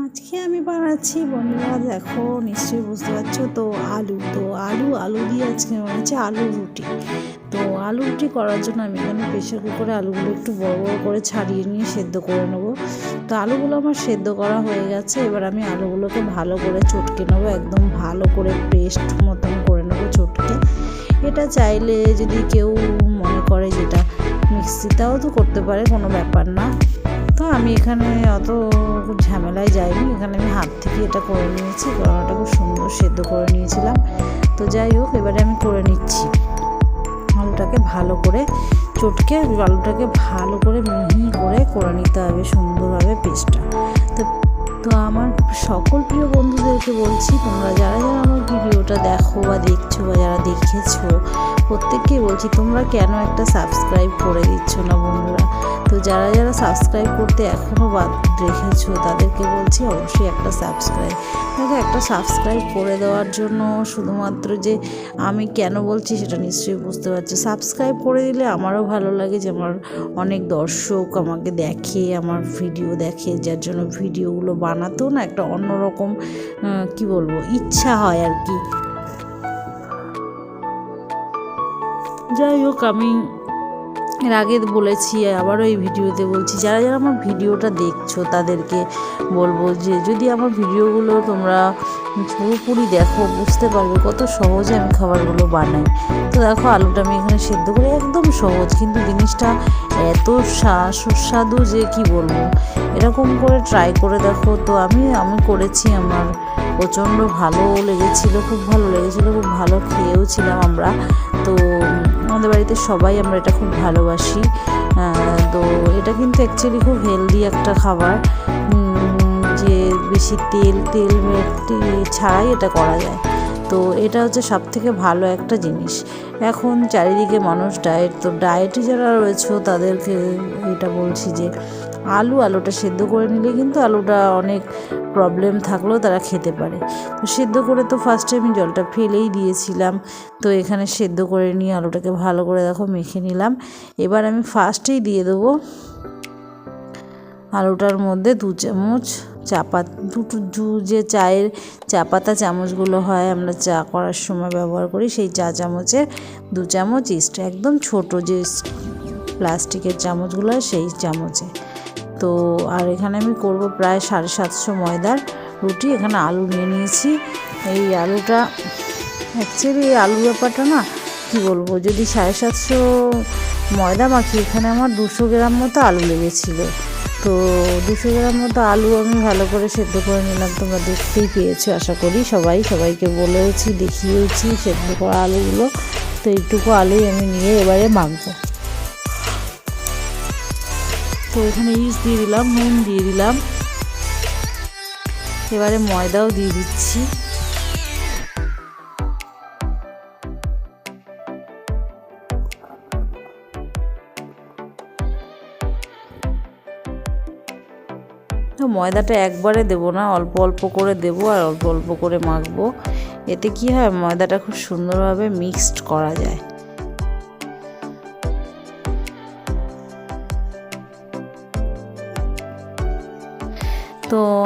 আজকে আমি বানাচ্ছি বন্ধুরা, দেখো নিশ্চয়ই বুঝতে পারছ। তো আলু তো আলু আলু দিয়ে আজকে বানাচ্ছি আলু রুটি। তো আলু রুটি করার জন্য আমি এখানে প্রেশার কুকারে আলুগুলো একটু বড় বড় করে ছাড়িয়ে নিয়ে সেদ্ধ করে নেব। তো আলুগুলো আমার সেদ্ধ করা হয়ে গেছে, এবার আমি আলুগুলোকে ভালো করে চটকে নেব, একদম ভালো করে পেস্ট মতন করে নেব চটকে। এটা চাইলে যদি কেউ মনে করে যেটা, মিক্সিতেও তো করতে পারে, কোনো ব্যাপার না। তো আমি এখানে অত ঝামেলায় যাইনি। এখানে আমি হাত থেকে এটা করে নিয়েছি, গরমটা খুব সুন্দর সেদ্ধ করে নিয়েছিলাম। তো যাই হোক, এবারে আমি করে নিচ্ছি। আলুটাকে ভালো করে চটকে, আলুটাকে ভালো করে মিহি করে করে নিতে হবে সুন্দরভাবে পেস্টটা। তো তো আমার সকল প্রিয় বন্ধুদেরকে বলছি, তোমরা যারা যারা আমার ভিডিওটা দেখো বা দেখছ বা যারা দেখেছ প্রত্যেককেই বলছি, তোমরা কেন একটা সাবস্ক্রাইব করে দিচ্ছ না বন্ধুরা? তো যারা যারা সাবস্ক্রাইব করতে এখনও বাদ রেখেছো, তাদেরকে বলছি অবশ্যই একটা সাবস্ক্রাইব দেখো, একটা সাবস্ক্রাইব করে দেওয়ার জন্য শুধুমাত্র যে আমি কেন বলছি সেটা নিশ্চয়ই বুঝতে পারছ। সাবস্ক্রাইব করে দিলে আমারও ভালো লাগে যে আমার অনেক দর্শক আমাকে দেখে, আমার ভিডিও দেখে, যার জন্য ভিডিওগুলো বানাতেও না একটা অন্যরকম কি বলব, ইচ্ছা হয় আর কি। যাই হোক, আমি এর আগে বলেছি, আবারও এই ভিডিওতে বলছি, যারা যারা আমার ভিডিওটা দেখছ, তাদেরকে বলব যে, যদি আমার ভিডিওগুলো তোমরা পুরোপুরি দেখো, বুঝতে পারবে কত সহজে আমি খাবারগুলো বানাই। তো দেখো, আলুটা আমি এখানে সেদ্ধ করে একদম সহজ, কিন্তু জিনিসটা এত সুস্বাদু যে কি বলব? এরকম করে ট্রাই করে দেখো, তো আমি আমি করেছি, আমার প্রচণ্ড ভালো লেগেছিলো, খুব ভালো লেগেছিলো, খুব ভালো খেয়েও ছিলাম আমরা, তো আমাদের বাড়িতে সবাই আমরা এটা খুব ভালোবাসি। তো এটা কিন্তু অ্যাকচুয়ালি খুব হেলদি একটা খাবার। যে বেশি তেল তেল ছাড়াই এটা করা যায়। তো এটা হচ্ছে সব থেকে ভালো একটা জিনিস। এখন চারিদিকে মানুষ ডায়েট তো ডায়েটে যারা রয়েছে তাদেরকে এটা বলছি যে আলু, আলুটা সেদ্ধ করে নিলে কিন্তু আলুটা অনেক প্রবলেম থাকলেও তারা খেতে পারে। তো সেদ্ধ করে তো ফার্স্টে আমি জলটা ফেলেই দিয়েছিলাম। তো এখানে সেদ্ধ করে নিয়ে আলুটাকে ভালো করে দেখো মেখে নিলাম। এবার আমি ফার্স্টেই দিয়ে দেবো আলুটার মধ্যে দু চামচ চা দুটো দু যে চায়ের চা পাতা চামচগুলো হয়, আমরা চা করার সময় ব্যবহার করি, সেই চা চামচের দু চামচ ইস্ট একদম ছোট যে প্লাস্টিকের চামচগুলো হয়, সেই চামচে। তো আর এখানে আমি করব প্রায় সাড়ে সাতশো ময়দার রুটি। এখানে আলু নিয়ে নিয়েছি। এই আলুটা অ্যাকচুয়ালি এই আলু ব্যাপারটা না, কি বলব, যদি সাড়ে সাতশো ময়দা মাখি, এখানে আমার দুশো গ্রাম মতো আলু লেগেছিলো। তো দুশো গ্রাম মতো আলু আমি ভালো করে সেদ্ধ করে নিলাম। তোমরা দেখতেই পেয়েছ, আশা করি সবাই, সবাইকে বলেওছি, দেখিয়েওছি সেদ্ধ করা আলুগুলো। তো এইটুকু আলুই আমি নিয়ে এবারে মাখবো। তো এখানে ইস দিয়ে দিলাম, নুন দিয়ে দিলাম। এবারে ময়দাও দিয়ে দিচ্ছি। ময়দাটা একবারে দেবো না, অল্প অল্প করে দেবো আর অল্প অল্প করে মাখবো। এতে কি হয়, ময়দাটা খুব সুন্দরভাবে মিক্সড করা যায়।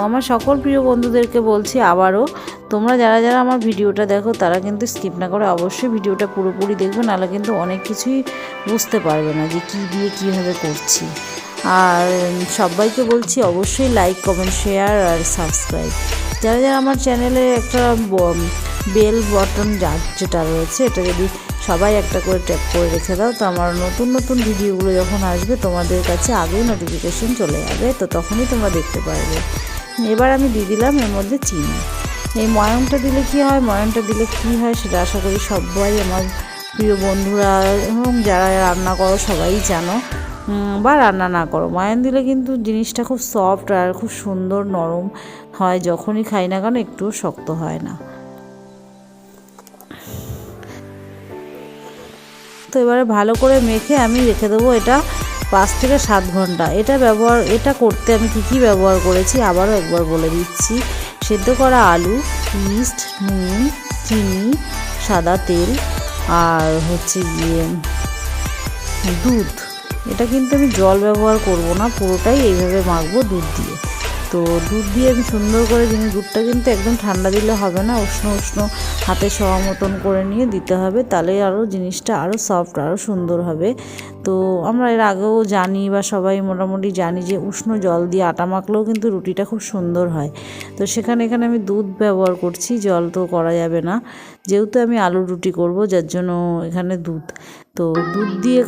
আমার সকল প্রিয় বন্ধুদেরকে বলছি আবারও, তোমরা যারা যারা আমার ভিডিওটা দেখো, তারা কিন্তু স্কিপ না করে অবশ্যই ভিডিওটা পুরোপুরি দেখবে, নাহলে কিন্তু অনেক কিছুই বুঝতে পারবে না যে কী দিয়ে কীভাবে করছি। আর সবাইকে বলছি অবশ্যই লাইক কমেন্ট শেয়ার আর সাবস্ক্রাইব যারা যারা আমার চ্যানেলে একটা বেল বটন যেটা রয়েছে, এটা যদি সবাই একটা করে ট্যাপ করে রেখে দাও, তো আমার নতুন নতুন ভিডিওগুলো যখন আসবে, তোমাদের কাছে আগেই নোটিফিকেশন চলে যাবে, তো তখনই তোমরা দেখতে পারবে। এবার আমি দিয়ে দিলাম এর মধ্যে চিনি। এই ময়নটা দিলে কি হয় ময়নটা দিলে কি হয় সেটা আশা করি সবাই আমার প্রিয় বন্ধুরা এবং যারা রান্না করো সবাই জানো। বা রান্না না করো ময়ান দিলে কিন্তু জিনিসটা খুব সফট আর খুব সুন্দর নরম হয়, যখনই খাই না কেন একটু শক্ত হয় না। তো এবারে ভালো করে মেখে আমি রেখে দেবো এটা। পাঁচ থেকে সাত ঘণ্টা। এটা ব্যবহার, এটা করতে আমি কী কী ব্যবহার করেছি আবারও একবার বলে দিচ্ছি। সেদ্ধ করা আলু, ইস্ট, নুন, চিনি, সাদা তেল আর হচ্ছে গিয়ে দুধ। এটা কিন্তু আমি জল ব্যবহার করব না, পুরোটাই এইভাবে মাখবো দুধ দিয়ে। তো দুধ দিয়ে আমি সুন্দর করে জিনিস দুধটা কিন্তু একদম ঠান্ডা দিলে হবে না, উষ্ণ উষ্ণ হাতে সওয়া মতন করে নিয়ে দিতে হবে, তাহলে আরও জিনিসটা আরও সফট আরও সুন্দর হবে। তো আমরা এর আগেও জানি বা সবাই মোটামুটি জানি যে উষ্ণ জল দিয়ে আটা মাখলেও কিন্তু রুটিটা খুব সুন্দর হয়। তো সেখানে, এখানে আমি দুধ ব্যবহার করছি, জল তো করা যাবে না। যেহেতু আমি আলুর রুটি করব, যার জন্য এখানে দুধ। তো দুধ দিয়ে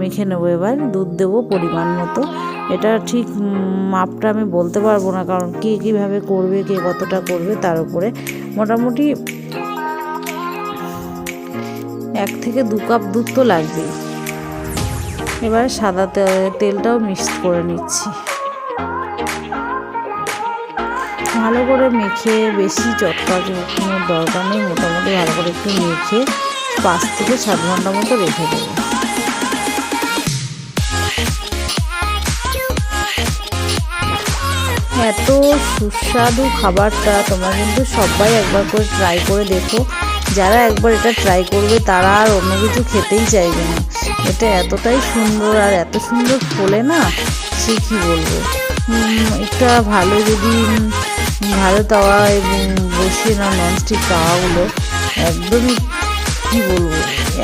মেখে নেব এবার, দুধ দেবো পরিমাণ মতো। এটা ঠিক মাপটা আমি বলতে পারব না, কারণ কে কীভাবে করবে, কে কতটা করবে তার উপরে। মোটামুটি এক থেকে দু কাপ দুধ তো লাগবেই। এবার সাদা তেলটাও মিক্সড করে নিচ্ছি। ভালো করে মেখে বেশি চটকানোর দরকার নেই, মোটামুটি ভালো করে একটু মেখে পাঁচ থেকে সাত ঘণ্টা মতো রেখে দেবো। এত সুস্বাদু খাবারটা তোমরা কিন্তু সবাই একবার করে ট্রাই করে দেখো। যারা একবার এটা ট্রাই করবে, তারা আর অন্য কিছু খেতেই চাইবে না। এটা এতটাই সুন্দর আর এত সুন্দর ফোলে না, সে কী বলব? একটা ভালো যদি ভালো তাওয়া এবং বসিয়ে না ননস্টিক তাওয়াগুলো, একদমই কী বলব?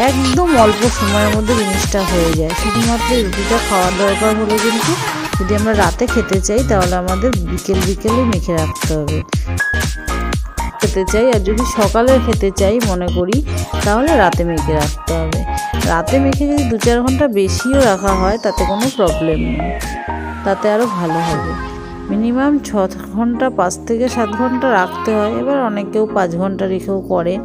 একদম অল্প সময়ের মধ্যে জিনিসটা হয়ে যায়। শুধুমাত্র রুটিটা খাওয়ার দরকার হলে কিন্তু যদি আমরা রাতে খেতে চাই, তাহলে আমাদের বিকেল বিকেলে মেখে রাখতে হবে। খেতে চাই, আর যদি সকালে খেতে চাই, মনে করি, তাহলে রাতে মেখে রাখতে হবে। রাতে মেখে যদি দু চার ঘণ্টা বেশিও রাখা হয়, তাতে কোনো প্রবলেম নেই। তাতে আরও ভালো হবে। মিনিমাম ছ ঘণ্টা, পাঁচ থেকে সাত ঘণ্টা রাখতে হয়। এবার অনেকেও পাঁচ ঘণ্টা রেখেও করে।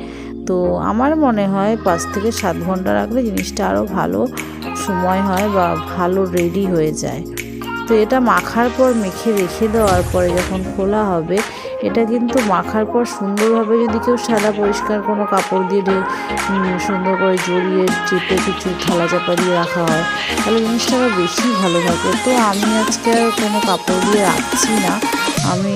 তো আমার মনে হয় পাঁচ থেকে সাত ঘণ্টা রাখলে জিনিসটা আরও ভালো সময় হয় বা ভালো রেডি হয়ে যায়। তো এটা মাখার পর মেখে রেখে দেওয়ার পরে যখন খোলা হবে, এটা কিন্তু মাখার পর সুন্দরভাবে যদি কেউ সাদা পরিষ্কার কোনো কাপড় দিয়ে সুন্দর করে জড়িয়ে চেপে কিছু থালা চাপা দিয়ে রাখা হয়, তাহলে জিনিসটা আরও বেশি ভালো থাকে। তো আমি আজকে আর কোনো কাপড় দিয়ে রাখছি না। আমি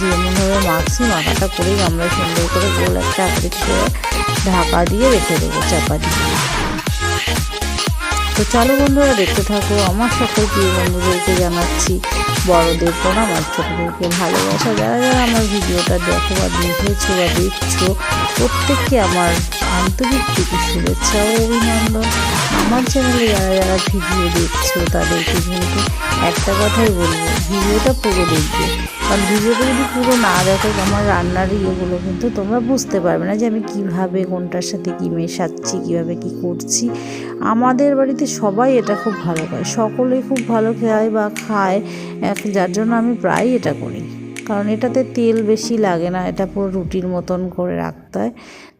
যেমনভাবে মাখছি, মাখাটা করেই আমরা সুন্দর করে গোল একটা করে ঢাকা দিয়ে রেখে দেবো, চাপা দিয়ে। তো চলো বন্ধুরা, দেখতে থাকো। আমার সকল প্রিয় বন্ধুদেরকে জানাচ্ছি, বড়দের প্রণাম আর ছোটোদেরকে ভালোবাসা। যারা যারা আমার ভিডিওটা দেখো বা দেখেছ বা দেখছ, প্রত্যেককে আমার আন্তরিক থেকে শুভেচ্ছা ও অভিনন্দন। আমার চ্যানেলে যারা যারা ভিডিও দেখছ, তাদেরকে কিন্তু একটা কথাই বলব, ভিডিওটা পুরো দেখবে। কারণ ভিডিওটা যদি পুরো না দেখো আমার রান্নার ইয়েগুলো, কিন্তু তোমরা বুঝতে পারবে না যে আমি কীভাবে কোনটার সাথে কী মেশাচ্ছি, কীভাবে কি করছি। আমাদের বাড়িতে সবাই এটা খুব ভালো পায় সকলেই খুব ভালো খায় বা খায় এক যার জন্য আমি প্রায়ই এটা করি। কারণ এটাতে তেল বেশি লাগে না, এটা পুরো রুটির মতন করে রাখতে হয়।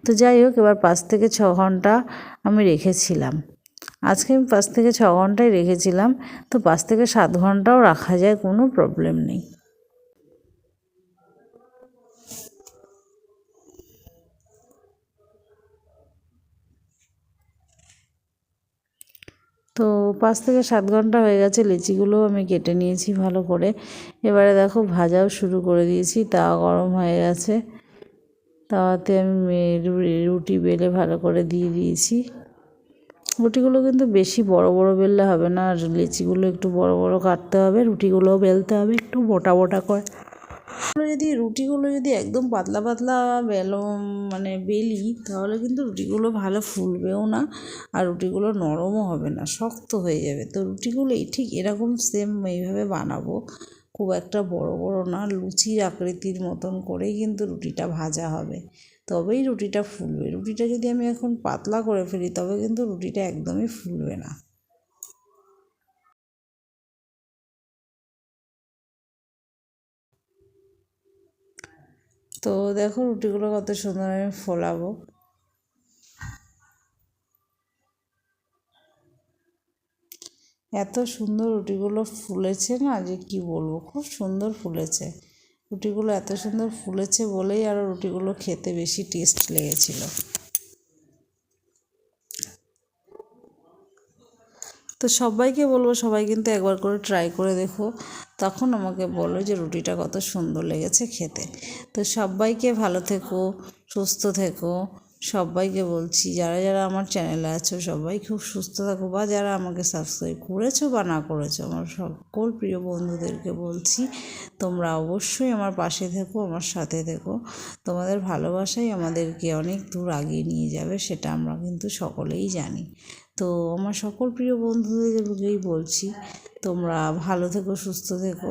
তো যাই হোক, এবার পাঁচ থেকে ছ ঘণ্টা আমি রেখেছিলাম। আজকে আমি পাঁচ থেকে ছ ঘন্টায় রেখেছিলাম, তো পাঁচ থেকে সাত ঘন্টাও রাখা যায়, কোনো প্রবলেম নেই। তো পাঁচ থেকে সাত ঘণ্টা হয়ে গেছে, লিচিগুলোও আমি কেটে নিয়েছি ভালো করে। এবারে দেখো ভাজাও শুরু করে দিয়েছি তাওয়া গরম হয়ে গেছে। তাওয়াতে আমি রুটি বেলে ভালো করে দিয়ে দিয়েছি। রুটিগুলো কিন্তু বেশি বড় বড় বেললে হবে না, আর লিচিগুলো একটু বড় বড় কাটতে হবে, রুটিগুলোও বেলতে হবে, একটু মোটা মোটা করে। যদি রুটিগুলো যদি একদম পাতলা পাতলা বেলো মানে বেলি, তাহলে কিন্তু রুটিগুলো ভালো ফুলবেও না আর রুটিগুলো নরমও হবে না, শক্ত হয়ে যাবে। তো রুটিগুলো ঠিক এরকম সেম এইভাবে বানাবো। খুব একটা বড় বড় না, লুচির আকৃতির মতন করেই কিন্তু রুটিটা ভাজা হবে। তবেই রুটিটা ফুলবে। রুটিটা যদি আমি এখন পাতলা করে ফেলি, তবে কিন্তু রুটিটা একদমই ফুলবে না। তো দেখো রুটিগুলো কত সুন্দর আমি ফোলাবো। এত সুন্দর রুটিগুলো ফুলেছে না যে কি বলব, খুব সুন্দর ফুলেছে। রুটিগুলো এত সুন্দর ফুলেছে বলেই আরও রুটিগুলো খেতে বেশি টেস্ট লেগেছিলো। তো সবাইকে বলব সবাই কিন্তু একবার করে ট্রাই করে দেখো। তখন আমাকে বলো যে, রুটিটা কত সুন্দর লেগেছে খেতে। তো সবাইকে ভালো থেকো, সুস্থ থেকো। সবাইকে বলছি, যারা যারা আমার চ্যানেলে আছো, সবাই খুব সুস্থ থাকো বা যারা আমাকে সাবস্ক্রাইব করেছ বা না করেছ, আমার সকল প্রিয় বন্ধুদেরকে বলছি, তোমরা অবশ্যই আমার পাশে থেকো, আমার সাথে থেকো। তোমাদের ভালোবাসাই আমাদেরকে অনেক দূর আগিয়ে নিয়ে যাবে, সেটা আমরা কিন্তু সকলেই জানি। তো আমার সকল প্রিয় বন্ধুদেরকেই বলছি, তোমরা ভালো থেকো, সুস্থ থেকো।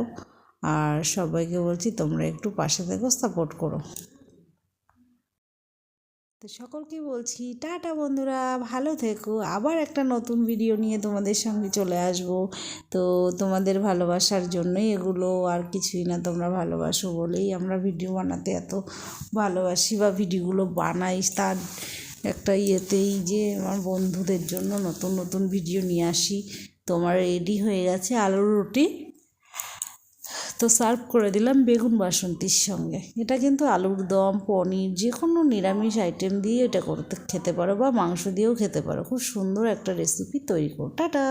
আর সবাইকে বলছি, তোমরা একটু পাশে থেকো, সাপোর্ট করো। তো সকলকে বলছি, টাটা বন্ধুরা, ভালো থেকো। আবার একটা নতুন ভিডিও নিয়ে তোমাদের সঙ্গে চলে আসব। তো তোমাদের ভালোবাসার জন্যই এগুলো আর কিছুই না তোমরা ভালোবাসো বলেই আমরা ভিডিও বানাতে এত ভালোবাসি বা ভিডিওগুলো বানাই। তার একটা ইয়েতেই যে আমার বন্ধুদের জন্য নতুন নতুন ভিডিও নিয়ে আসি। তোমার রেডি হয়ে গেছে আলুর রুটি? তো সার্ভ করে দিলাম বেগুন বাসন্তির সঙ্গে। এটা কিন্তু আলুর দম, পনির যে কোনো নিরামিষ আইটেম দিয়ে এটা করতে, খেতে পারো বা মাংস দিয়েও খেতে পারো। খুব সুন্দর একটা রেসিপি তৈরি করো। টাটা!